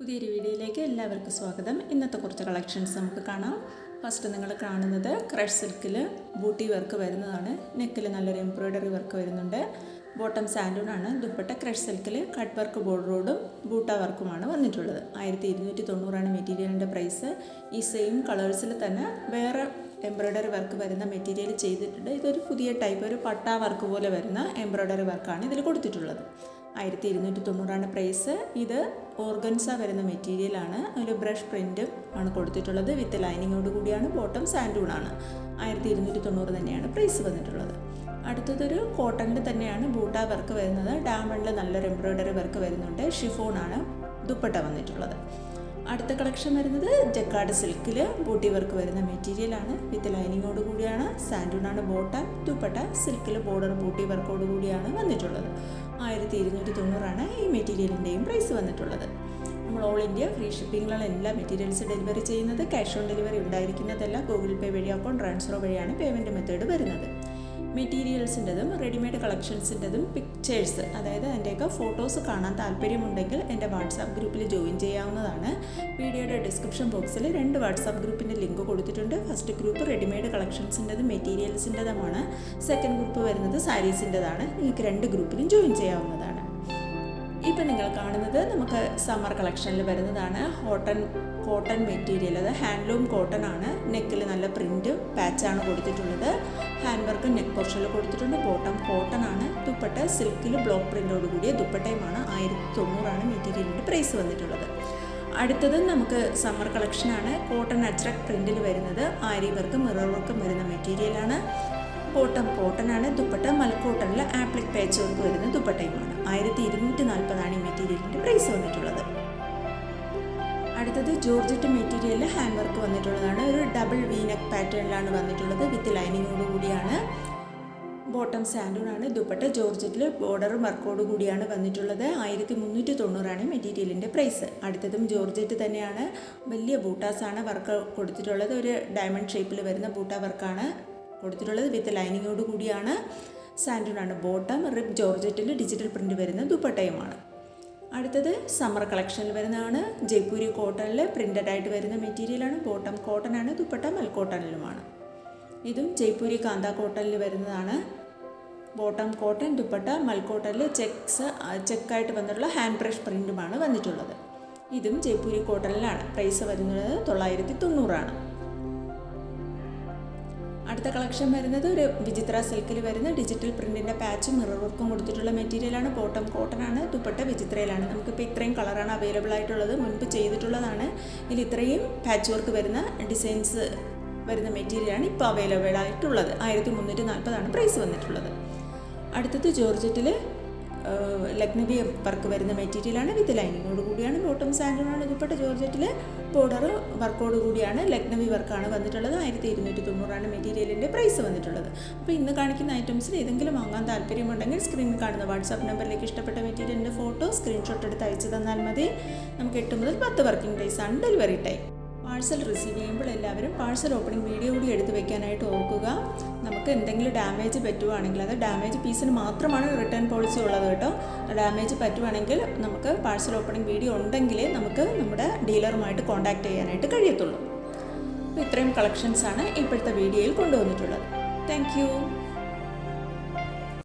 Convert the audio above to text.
പുതിയൊരു വീഡിയോയിലേക്ക് എല്ലാവർക്കും സ്വാഗതം. ഇന്നത്തെ കുറച്ച് കളക്ഷൻസ് നമുക്ക് കാണാം. ഫസ്റ്റ് നിങ്ങൾ കാണുന്നത് ക്രഷ് സിൽക്കിൽ ബൂട്ടി വർക്ക് വരുന്നതാണ്. നെക്കിൽ നല്ലൊരു എംബ്രോയ്ഡറി വർക്ക് വരുന്നുണ്ട്. ബോട്ടം സാൻഡൂണാണ് ദുപ്പട്ട ക്രഷ് സിൽക്കിൽ കട്ട് വർക്ക് ബോർഡറോടും ബൂട്ട വർക്കുമാണ് വന്നിട്ടുള്ളത്. ആയിരത്തി ഇരുന്നൂറ്റി തൊണ്ണൂറാണ് മെറ്റീരിയലിന്റെ പ്രൈസ്. ഈ സെയിം കളേഴ്സിൽ തന്നെ വേറെ എംബ്രോയ്ഡറി വർക്ക് വരുന്ന മെറ്റീരിയൽ ചെയ്തിട്ടുണ്ട്. ഇതൊരു പുതിയ ടൈപ്പ് ഒരു പട്ടാ വർക്ക് പോലെ വരുന്ന എംബ്രോയ്ഡറി വർക്കാണ് ഇതിൽ കൊടുത്തിട്ടുള്ളത്. ആയിരത്തി ഇരുന്നൂറ്റി തൊണ്ണൂറാണ് പ്രൈസ്. ഇത് ഓർഗൻസ വരുന്ന മെറ്റീരിയലാണ് ഒരു ബ്രഷ് പ്രിന്റും ആണ് കൊടുത്തിട്ടുള്ളത്. വിത്ത് ലൈനിങ്ങോട് കൂടിയാണ്. ബോട്ടം സാൻഡൂണാണ് ആയിരത്തി ഇരുന്നൂറ്റി തൊണ്ണൂറ് തന്നെയാണ് പ്രൈസ് വന്നിട്ടുള്ളത്. അടുത്തതൊരു കോട്ടണിൽ തന്നെയാണ് ബൂട്ട വർക്ക് വരുന്നത്. ഡാമണ്ടിൽ നല്ലൊരു എംബ്രോയ്ഡറി വർക്ക് വരുന്നുണ്ട്. ഷിഫോണാണ് ദുപ്പട്ട വന്നിട്ടുള്ളത്. അടുത്ത കളക്ഷൻ വരുന്നത് ജക്കാർഡ് സിൽക്കിൽ ബൂട്ടി വർക്ക് വരുന്ന മെറ്റീരിയലാണ് വിത്ത് ലൈനിങ്ങോട് കൂടിയാണ് സാൻഡൂണാണ് ബോട്ടം ദുപ്പട്ട സിൽക്കിൽ ബോർഡർ ബൂട്ടി വർക്കോട് കൂടിയാണ് വന്നിട്ടുള്ളത്. ആയിരത്തി ഇരുന്നൂറ്റി തൊണ്ണൂറാണ് ഈ മെറ്റീരിയലിന്റെയും പ്രൈസ് വന്നിട്ടുള്ളത്. നമ്മൾ ഓൾ ഇന്ത്യ ഫ്രീ ഷിപ്പിങ്ങിലാണ് എല്ലാ മെറ്റീരിയൽസ് ഡെലിവറി ചെയ്യുന്നത്. ക്യാഷ് ഓൺ ഡെലിവറി ഉണ്ടായിരിക്കുന്നതല്ല. ഗൂഗിൾ പേ വഴി അക്കൗണ്ട് ട്രാൻസ്ഫർ വഴിയാണ് പേയ്മെന്റ് മെത്തേഡ് വരുന്നത്. മെറ്റീരിയൽസിന്റെതും റെഡിമെയ്ഡ് കളക്ഷൻസിന്റെതും പിക്ചേഴ്സ് അതായത് അതിന്റെയൊക്കെ ഫോട്ടോസ് കാണാൻ താല്പര്യമുണ്ടെങ്കിൽ എന്റെ വാട്സാപ്പ് ഗ്രൂപ്പിൽ ജോയിൻ ചെയ്യാവുന്നതാണ്. വീഡിയോയുടെ ഡിസ്ക്രിപ്ഷൻ ബോക്സിൽ രണ്ട് വാട്സാപ്പ് ഗ്രൂപ്പിന്റെ ലിങ്ക് കൊടുത്തിട്ടുണ്ട്. ഫസ്റ്റ് ഗ്രൂപ്പ് റെഡിമെയ്ഡ് കളക്ഷൻസിന്റെതും മെറ്റീരിയൽസിന്റെതുമാണ് സെക്കൻഡ് ഗ്രൂപ്പ് വരുന്നത് സാരീസിന്റെതാണ് നിങ്ങൾക്ക് രണ്ട് ഗ്രൂപ്പിലും ജോയിൻ ചെയ്യാവുന്നതാണ്. ഇപ്പം നിങ്ങൾ കാണുന്നത് നമുക്ക് സമ്മർ കളക്ഷനിൽ വരുന്നതാണ്. ഹോട്ടൺ കോട്ടൺ മെറ്റീരിയൽ അത് ഹാൻഡ്ലൂം കോട്ടൺ ആണ്. നെക്കിൽ നല്ല പ്രിന്റ് പാച്ചാണ് കൊടുത്തിട്ടുള്ളത്. ഹാൻഡ് വർക്ക് നെക്ക് പോർഷനിൽ കൊടുത്തിട്ടുണ്ട്. ബോട്ടം കോട്ടൺ ആണ്. ദുപ്പട്ട സിൽക്കിൽ ബ്ലോക്ക് പ്രിന്റോട് കൂടിയ ദുപ്പട്ടയുമാണ്. ആയിരത്തി തൊണ്ണൂറാണ് മെറ്റീരിയലിന്റെ പ്രൈസ് വന്നിട്ടുള്ളത്. അടുത്തത് നമുക്ക് സമ്മർ കളക്ഷനാണ് കോട്ടൺ അച്രക് പ്രിന്റിൽ വരുന്നത്. ആരി വർക്ക് മിറർ വർക്കും വരുന്ന മെറ്റീരിയലാണ് കോട്ടൺ കോട്ടനാണ് ദുപ്പട്ട മൽക്കോട്ടണിൽ ആപ്ലിക് പാച്ച് വർക്ക് വരുന്ന ദുപ്പട്ടയുമാണ്. ആയിരത്തി ഇരുന്നൂറ്റി നാൽപ്പതാണ് ഈ മെറ്റീരിയലിന്റെ പ്രൈസ് വന്നിട്ടുള്ളത്. അടുത്തത് ജോർജറ്റ് മെറ്റീരിയലിൽ ഹാൻഡ് വർക്ക് വന്നിട്ടുള്ളതാണ്. ഒരു ഡബിൾ വീനക്ക് പാറ്റേണിലാണ് വന്നിട്ടുള്ളത് വിത്ത് ലൈനിങ്ങോട് കൂടിയാണ്. ബോട്ടം സാൻഡൂണാണ് ദുപ്പട്ട ജോർജറ്റിൽ ബോർഡർ വർക്കോട് കൂടിയാണ് വന്നിട്ടുള്ളത്. ആയിരത്തി മുന്നൂറ്റി തൊണ്ണൂറാണ് മെറ്റീരിയലിന്റെ പ്രൈസ്. അടുത്തതും ജോർജറ്റ് തന്നെയാണ്. വലിയ ബൂട്ടാസാണ് വർക്ക് കൊടുത്തിട്ടുള്ളത്. ഒരു ഡയമണ്ട് ഷേപ്പിൽ വരുന്ന ബൂട്ട വർക്കാണ് കൊടുത്തിട്ടുള്ളത്. വിത്ത് ലൈനിങ്ങോട് കൂടിയാണ്. സാൻഡൂണാണ് ബോട്ടം റിബ് ജോർജറ്റിൽ ഡിജിറ്റൽ പ്രിന്റ് വരുന്ന ദുപ്പട്ടയുമാണ്. അടുത്തത് സമ്മർ കളക്ഷനിൽ വരുന്നതാണ്. ജയ്പൂരി കോട്ടണിൽ പ്രിന്റഡ് ആയിട്ട് വരുന്ന മെറ്റീരിയലാണ് ബോട്ടം കോട്ടൺ ആണ്. ദുപ്പട്ട മൽക്കോട്ടണിലുമാണ് ഇതും ജയ്പൂരി കാന്ത കോട്ടണിൽ വരുന്നതാണ്. ബോട്ടം കോട്ടൺ ദുപ്പട്ട മൽക്കോട്ടണിൽ ചെക്സ് ചെക്കായിട്ട് വന്നിട്ടുള്ള ഹാൻഡ് ബ്രഷ് പ്രിന്റുമാണ് വന്നിട്ടുള്ളത്. ഇതും ജയ്പൂരി കോട്ടണിലാണ് പ്രൈസ് വരുന്നത് തൊള്ളായിരത്തി തൊണ്ണൂറാണ്. അടുത്ത കളക്ഷൻ വരുന്നത് ഒരു വിചിത്ര സിൽക്കിൽ വരുന്ന ഡിജിറ്റൽ പ്രിന്റിന്റെ പാച്ചും മിറർ വർക്കും കൊടുത്തിട്ടുള്ള മെറ്റീരിയലാണ് ബോട്ടം കോട്ടൺ ആണ്. ദുപ്പട്ട വിചിത്രയിലാണ്. നമുക്കിപ്പോൾ ഇത്രയും കളറാണ് അവൈലബിൾ ആയിട്ടുള്ളത്. മുൻപ് ചെയ്തിട്ടുള്ളതാണ്. ഇതിൽ ഇത്രയും പാച്ച് വർക്ക് വരുന്ന ഡിസൈൻസ് വരുന്ന മെറ്റീരിയലാണ് ഇപ്പോൾ അവൈലബിൾ ആയിട്ടുള്ളത്. ആയിരത്തി മുന്നൂറ്റി നാൽപ്പതാണ് പ്രൈസ് വന്നിട്ടുള്ളത്. അടുത്തത് ജോർജറ്റിൽ ലക്നവി വർക്ക് വരുന്ന മെറ്റീരിയലാണ് വിത്ത് ലൈനിങ്ങോട് കൂടിയാണ് ബോട്ടം സാൻഡൂണാണ് ദുപ്പട്ട ജോർജറ്റിൽ ബോർഡർ വർക്കോട് കൂടിയാണ് ലക്നവി വർക്കാണ് വന്നിട്ടുള്ളത്. ആയിരത്തി ഇരുന്നൂറ്റി തൊണ്ണൂറാണ് മെറ്റീരിയലിന്റെ പ്രൈസ് വന്നിട്ടുള്ളത്. അപ്പോൾ ഇന്ന് കാണിക്കുന്ന ഐറ്റംസിൽ ഏതെങ്കിലും വാങ്ങാൻ താല്പര്യമുണ്ടെങ്കിൽ സ്ക്രീനിൽ കാണുന്ന വാട്സാപ്പ് നമ്പറിലേക്ക് ഇഷ്ടപ്പെട്ട മെറ്റീരിയലിന്റെ ഫോട്ടോ സ്ക്രീൻഷോട്ട് എടുത്ത് അയച്ചു തന്നാൽ മതി. നമുക്ക് എട്ട് മുതൽ പത്ത് വർക്കിംഗ് ഡേയ്സ് ആണ് ഡെലിവറി ടൈം. പാഴ്സൽ റിസീവ് ചെയ്യുമ്പോൾ എല്ലാവരും പാഴ്സൽ ഓപ്പണിംഗ് വീഡിയോ കൂടി എടുത്ത് വെക്കാനായിട്ട് ഓർക്കുക. നമുക്ക് എന്തെങ്കിലും ഡാമേജ് പറ്റുവാണെങ്കിൽ അത് ഡാമേജ് പീസിന് മാത്രമാണ് റിട്ടേൺ പോളിസി ഉള്ളത് കേട്ടോ. ഡാമേജ് പറ്റുവാണെങ്കിൽ നമുക്ക് പാഴ്സൽ ഓപ്പണിംഗ് വീഡിയോ ഉണ്ടെങ്കിലേ നമുക്ക് നമ്മുടെ ഡീലറുമായിട്ട് കോൺടാക്ട് ചെയ്യാനായിട്ട് കഴിയത്തുള്ളൂ. അപ്പോൾ ഇത്രയും കളക്ഷൻസാണ് ഇപ്പോഴത്തെ വീഡിയോയിൽ കൊണ്ടുവന്നിട്ടുള്ളത്. താങ്ക്